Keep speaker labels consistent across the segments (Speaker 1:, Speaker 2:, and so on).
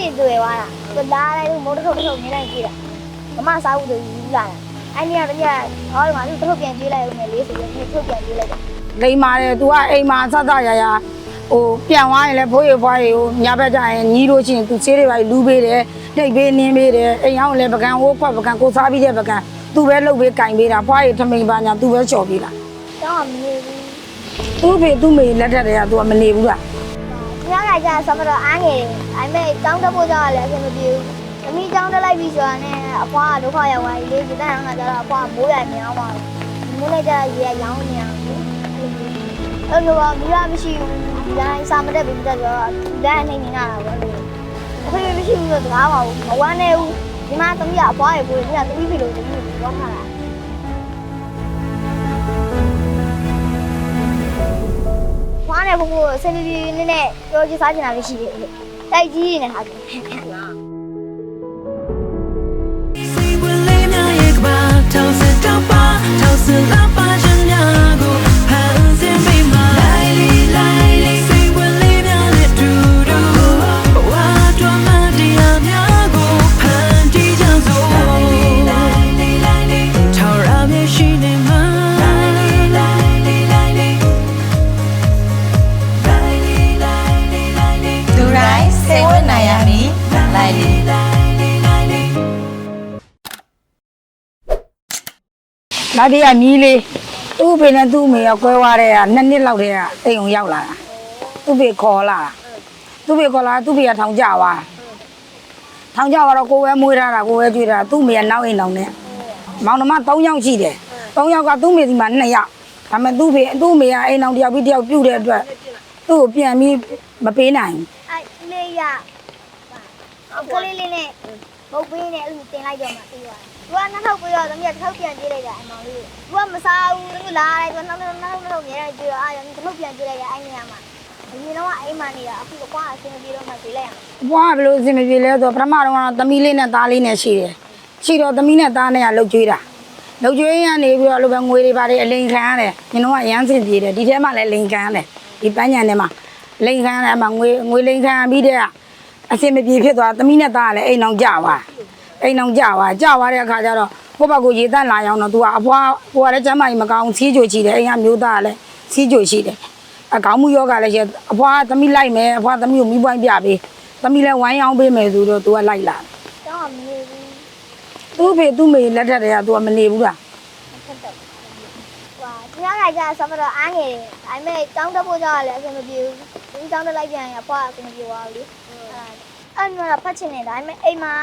Speaker 1: စီတွေ့သွားတာသူလာလိုက်လို့မိုးတစ်ထုပ်တစ်ထုပ်နေလိုက်ကြည့်တာမမစားဘူးသူယူလာတာအဲ့ဒီကတည်းကဟောဒီမှာသူတစ်ထုပ်ပြန်ကျွေးလိုက်ဦးမယ်လေးဆိုပြီးတစ်ထုပ်ပြန်ကျွေးလိုက်တာ
Speaker 2: လိမ်ပါတယ်သူကအိမ်မှာဆတ်ဆရရဟိုပြန်သွားရင်လည်းဖိုးရဖွားရကိုညဘက်ကျရင်ညီးလို့ရှိရင်သူဆေးတွေပါလူပေးတယ်နှိပ်ပေးနင်းပေးတယ်အိမ်အောင်လည်းပကံဝိုးခွက်ပကံကိုစားပြီးတဲ့ပကံသူပဲလှုပ်ပေးကင်ပေးတာဖွားရထမိန်ပါညာသူပဲချော်ပေးတာ
Speaker 1: တော့မနေဘူး
Speaker 2: သူ့ဖေသူ့မေလက်ထက်တည်းကသူကမနေဘူးလား
Speaker 1: ညကကြာဆမတော့အားငယ်တယ်အဲ့မဲ့ကျောင်းတက်ဖို့ကြောက်လည်းအဆင်မပြေဘူးသမီးကျောင်းတက်လိုက်ပြီဆိုတာနဲ့အဖွားကဒုက္ခရောက်သွားပြီလေဒီတိုင်းကကျတော့အဖွားမိုးရမြောင်းသွားတယ်မိုးလိုက်ကြရေရောင်းနေအောင်အဲ့လိုပါမိရမရှိဘူးဒီတိုင်းစာမတက်ပြီးတက်တော့ဒီတိုင်းနေနေတာပါလေအဖေမရှိဘူးဆိုတော့ဘာမှမဝမ်းနေဘူးဒီမှာသမီးကအဖွားရေကိုဒီကသမီးဖေလို့သမီးကိုပြောထားတာ ဖွားနေဖို့ကိုစနေနေ့နဲ့ပြောချင်စားချင်တာလေးရှိတယ်တိုက်ကြီးနေဟာတယ်
Speaker 3: စိတ်ဝင်လေးများရဲ့ကဘာထောင်စတောက်ပါထောင်စလာပါ လာတ
Speaker 4: ည်းက
Speaker 2: ညီးလေးသူ့ဖေနဲ့သူ့မေကကွဲသွားတဲ့ကနှစ်နှစ်လောက်တည်းကအိမ်အောင်ရောက်လာတာသူ့ဖေခေါ်လာတာသူ့ဖေခေါ်လာသူ့ဖေကထောင်ကြသွားထောင်ကြသွားတော့ကိုယ်ပဲမွေးထားတာကိုယ်ပဲကြွေးထားတာသူ့မေကနောက်အိမ်အောင်နဲ့မောင်နှမ3ယောက်ရှိတယ်3ယောက်ကသူ့မေဒီမှာ2ယောက်ဒါပေမဲ့သူ့ဖေသူ့မေကအိမ်အောင်တစ်ယောက်ပြီးတစ်ယောက်ပြုတ်တဲ့အတွက်သူ့ကိုပြန်ပြီးမပေးနိုင်ဘူး
Speaker 1: အဲ့လေးရအကလေးလေးနဲ့ ဘုတ်ပင်းနဲ့အဲ့လိုတင်လိုက်တော့မှပြီးသွားတယ်။သူကနှစ်ထောက်ပြီးတော့သမီးကတစ်ထောက်ပြန်ပြေးလိုက်တာအမောင်လေး။သူကမစားဘူးသမီးလာလိုက်တော့နောက်နောက်နောက်နောက်မြဲတယ်ပြေးတော့အားရတစ်ထောက်ပြန်ပြေးလိုက်ရအဲ့နေရာမှာဒီနေ့တော့အိမ်မှာနေတာအခုအကွာအဆင်ပြေတော့မှပြေးလိုက်ရမှာ
Speaker 2: ဘွားကဘယ်လိုအဆင်မပြေလဲဆိုတော့ပထမတော့ကတော့သမီးလေးနဲ့သားလေးနဲ့ရှိတယ်ရှိတော့သမီးနဲ့သားနဲ့ကလှုပ်ကြွေးတာလှုပ်ကြွေးရနေပြီးတော့အဲ့လိုပဲငွေတွေပါတယ်အလိန်ခံရတယ်ညတော့ကအရန်စင်ပြေတယ်ဒီထဲမှာလည်းလိန်ခံရတယ်ဒီပန်းညံထဲမှာလိန်ခံရတယ်အမှငွေငွေလိန်ခံပြီးတဲ့ အဆင်မပြေဖြစ်သွားသမီးနဲ့သားကလည်းအိမ်အောင်ကြပါအိမ်အောင်ကြပါကြပါတဲ့အခါကျတော့ကိုယ့်ဘက်ကိုရေတန့်လာအောင်တော့သူကအဖွားကိုကလည်းကျမ်းမာရေးမကောင်းဆီးကြိုချီတယ်အိမ်ကမျိုးသားကလည်းဆီးကြိုချီတယ်အကောင်းမှုယောဂလည်းရအဖွားသမီးလိုက်မယ်အဖွားသမီးကိုမိပွိုင်းပြပေးသမီးလည်းဝိုင်းအောင်ပေးမယ်ဆိုတော့သူကလိုက်လာတော့
Speaker 1: မနေဘူး
Speaker 2: သူ့ဖေသူ့မေလက်ထက်တည်းကသူကမနေဘူးလား
Speaker 1: ဒီကနေ့ကျဆဖတော်အားငယ်တယ်ဒါပေမဲ့တောင်းတဖို့ကြောက်ရလဲအဆင်မပြေဘူးဒီတောင်းတလိုက်ပြန်ရအဖွားအဆင်မပြေပါဘူးလေ အဲ့အဲ့တော့ဖတ်ချင်တယ်ဒါပေမဲ့အိမ်မှာ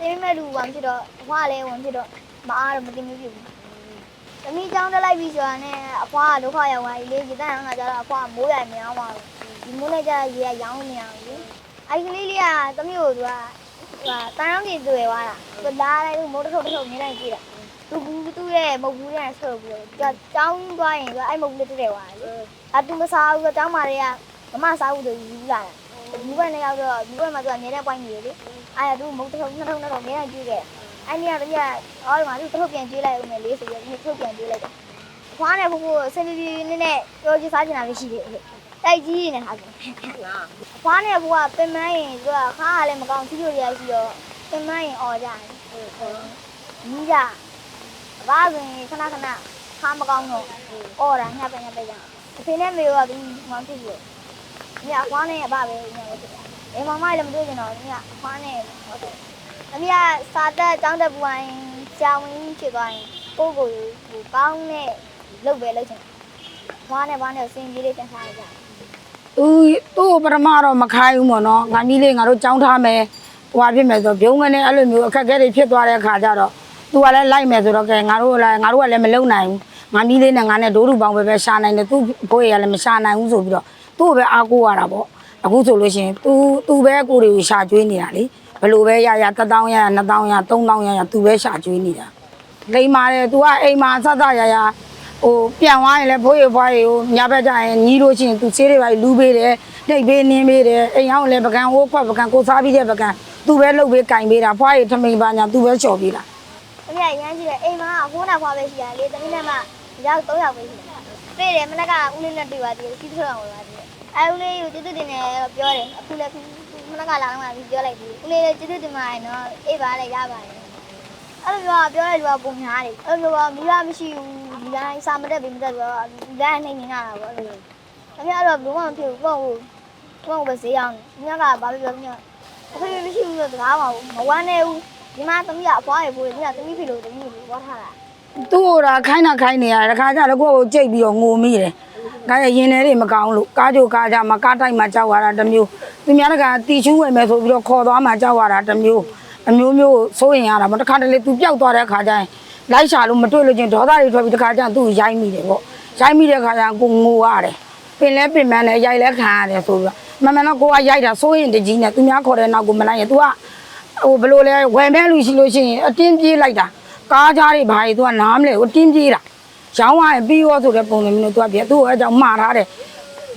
Speaker 1: တင်မဲ့လူဝင်ဖြစ်တော့အဖွားလည်းဝင်ဖြစ်တော့မအားတော့မတင်မပြဘူး။သမီးကျောင်းတက်လိုက်ပြီဆိုတာနဲ့အဖွားကဒုက္ခရောက်သွားပြီလေ။ဒီတန်းကကြတော့အဖွားမိုးရမြောင်းသွားတယ်။ဒီမိုးလိုက်ကြရေကရောင်းနေအောင်လေ။အဲ့ကလေးလေးကသမီးကိုသူကဟာတန်းအောင်ကြီးတွေ့သွားတာ။သူလာလိုက်မိုးတစ်ထုပ်တစ်ထုပ်နေလိုက်ကြည့်တာ။သူကူသူ့ရဲ့မုတ်ဘူးနဲ့ဆွဲပြီးတော့ကြောင်းသွားရင်ကအဲ့မုတ်ဘူးလေးတွေ့တယ်ွာလေအတူမစားဘူးကြောင်းမာတွေကမမစားဘူးဆိုယူလာတာ ဒီဘက်နဲ့ရောက်တော့ဒီဘက်မှာသူကနေနဲ့ပွိုင်းနေလေအဲ့ဒါသူမုတ်တစ်ထုပ်နှစ်ထုပ်နှစ်ထုပ်နေတိုင်းကျွေးခဲ့အဲ့ဒီကတည်းကဟောဒီမှာသူတစ်ထုပ်ပြန်ကျွေးလိုက်ဦးမယ်လေးဆိုပြီးဒီထုတ်ပြန်ကျွေးလိုက်တယ်ခွားနဲ့ဖို့ဖို့စနေနေ့နေ့နဲ့ပြောချင်စားချင်တာလေးရှိတယ်တိုက်ကြီးနေဟာဆိုခွားနဲ့ဖို့ကပင်မရင်သူကခါကလည်းမကောင်းစီးလို့ရရှိတော့ပင်မရင်អော်ကြတယ်ညီးကြဘာဆိုရင်ခဏခဏခါမကောင်းတော့အော်တာညပဲညပဲကြောင်အဖေနဲ့မေကသူမောင်ဖြစ်ပြီး ညအခွားနဲ့အဘပဲညပဲဖြစ်တာအိမ်မမလည်းမတွေ့ကြတော့ညအခွားနဲ့ဟုတ်တယ်အမေကစာတက်ចောင်းတက်ပူရင်ကြာဝင်ဖြစ်သွားရင်ကိုကိုဟိုကောင်းနဲ့လုတ်ပဲလုတ်ချင်ခွားနဲ့ဘာနဲ့စင်ကြီးလေးတင်ထားရကြ
Speaker 2: သူသူ့ကိုပထမတော့မခိုင်းဘူးပေါ့နော်ငါကြီးလေးငါတို့ကြောင်းထားမယ်ဟိုဟာဖြစ်မယ်ဆိုဘုံကနေအဲ့လိုမျိုးအခက်အခဲတွေဖြစ်သွားတဲ့အခါကျတော့ तू ကလည်းလိုက်မယ်ဆိုတော့ကဲငါတို့လည်းငါတို့ကလည်းမလုံနိုင်ဘူးငါကြီးလေးနဲ့ငါနဲ့ဒိုးတူပေါင်းပဲပဲရှာနိုင်တယ်သူ့ဘိုးရလည်းမရှာနိုင်ဘူးဆိုပြီးတော့ သူ့ကိုပဲအားကိုးရတာပေါ့အခုဆိုလို့ရှိရင် तू तू ပဲကိုယ်တွေကိုရှာကျွေးနေတာလေဘယ်လိုပဲရရ1000ရရ2000ရ3000ရရ तू ပဲရှာကျွေးနေတာ လိမ္မာတယ် तू ကအိမ်မှာစသရရဟိုပြန်သွားရင်လည်းဖိုးရဖွားရကိုညဘက်ကျရင်ညီးလို့ချင်း तू ဆေးတွေပါလူပေးတယ်နှိပ်ပေးနင်းပေးတယ်အိမ်အောင်လည်းပကံဟိုးခွက်ပကံကိုစားပြီးတဲ့ပကံ तू ပဲလှုပ်ပေးကင်ပေးတာဖွားရထမိန်ပါညာ तू ပဲချော်ပေးတာ
Speaker 1: အမေကရမ်းကြည့်တယ်အိမ်မှာဟိုးနာခွာပဲရှိရလေတမီးနဲ့မှရောက်3ယောက်ပဲရှိတယ်တွေ့တယ်မနက်ကဦးလေးနဲ့တွေ့ပါသေးတယ်စီးထွက်အောင်လာသေးတယ် အဲဦးလေးကိုတိတိတင်နေပြောတယ်အခုလည်းမနက်ကလာတော့မှပြောလိုက်ပြီဦးလေးကျေးဇူးတင်ပါတယ်နော်အေးပါလေရပါတယ်အဲ့လိုပြောပြောလိုက်လို့ပုံများတယ်အဲ့လိုမိဘမရှိဘူးဒီတိုင်းစာမတက်ပြီးမတက်တော့ဒီတိုင်းနေနေတာပေါ့အဲ့လိုအဖေကတော့ဘလို့မှမဖြစ်ဘူးပေါ့ဟုတ်ပေါ့ပဲဈေးအောင်ညကဘာပြောပြောညအဖေမရှိဘူးဆိုတကားမဟုတ်မဝမ်းနေဘူးဒီမှာသမီးကအဖွားရပို့ဒီကသမီးဖြစ်လို့သမီးကိုဘောထားတာ
Speaker 2: သူ့ဟိုဒါခိုင်းတာခိုင်းနေရတယ်တခါကျတော့ကိုယ့်ကိုကြိတ်ပြီးတော့ငိုမိတယ်။ ဒါရရင်ထဲတွေမကောင်းလို့ကားကြိုကားကြမှာကားတိုက်မှာကြောက်ရတာတစ်မျိုးသူများတကတီချူးဝယ်မယ်ဆိုပြီးတော့ခေါ်သွားမှာကြောက်ရတာတစ်မျိုးအမျိုးမျိုးစိုးရင်ရတာပေါ့တခါတလေသူပျောက်သွားတဲ့အခါကျရင်လိုက်ရှာလို့မတွေ့လို့ချင်းဒေါသတွေထွက်ပြီးတခါကျရင်သူ့ကိုရိုက်မိတယ်ပေါ့ရိုက်မိတဲ့အခါကျရင်ကိုငိုရတယ်ပင်လဲပင်မနဲ့ရိုက်လဲခံရတယ်ဆိုပြီးတော့မမှန်တော့ကိုကရိုက်တာစိုးရင်တကြီးနဲ့သူများခေါ်တဲ့နောက်ကိုမလိုက်ရင် तू ကဟိုဘယ်လိုလဲဝယ်မဲ့လူရှိလို့ရှိရင်အတင်းပြေးလိုက်တာကားကြားတွေဘာတွေသူကနားမလဲဟိုတင်းပြေးတာ ရောင်းရရင်ပြီးရောဆိုတဲ့ပုံစံမျိုးနဲ့သူကပြသူ့အကြောင်းမှားထားတယ်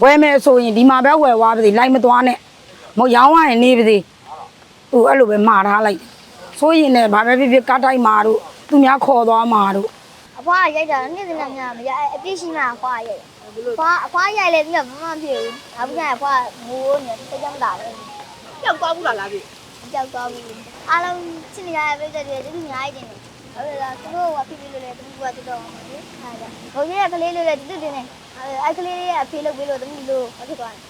Speaker 2: ဝယ်မဲ့ဆိုရင်ဒီမှာပဲဝယ်သွားပါစေလိုက်မသွားနဲ့မဟုတ်ရောင်းရရင်နေပါစေသူအဲ့လိုပဲမှားထားလိုက်ဆိုရင်လည်းဘာပဲဖြစ်ဖြစ်ကားတိုက်မှာတို့သူများခေါ်သွားမှာတို့
Speaker 1: အဖွားရိုက်တာနေ့စဉ်နဲ့ညမရအပြစ်ရှိမှအဖွားရိုက်အဖွားအဖွားရိုက်လေပြီးတော့မမဖြစ်ဘူးနောက်ပြီးအဖွားငိုးနေတယ်ကြောက်တာပဲ
Speaker 5: ကြောက်သွားဘူးလားလားပြီ
Speaker 1: ကြောက်တော့ဘူးအားလုံးချစ်နေရတဲ့ပြည်သက်တွေတူများကြီးတင်တယ် ဟုတ်လားသူတို့ကဖြစ်ပြီးလို့လေသူတို့ကတော်တော်မှာလေဟာဒါဘုံကြီးကကလေးလေးလေးတူတူတင်နေအဲကလေးလေးကအဖေလုပ်ပြီးလို့တမီးလို့ဖြစ်သွားတယ်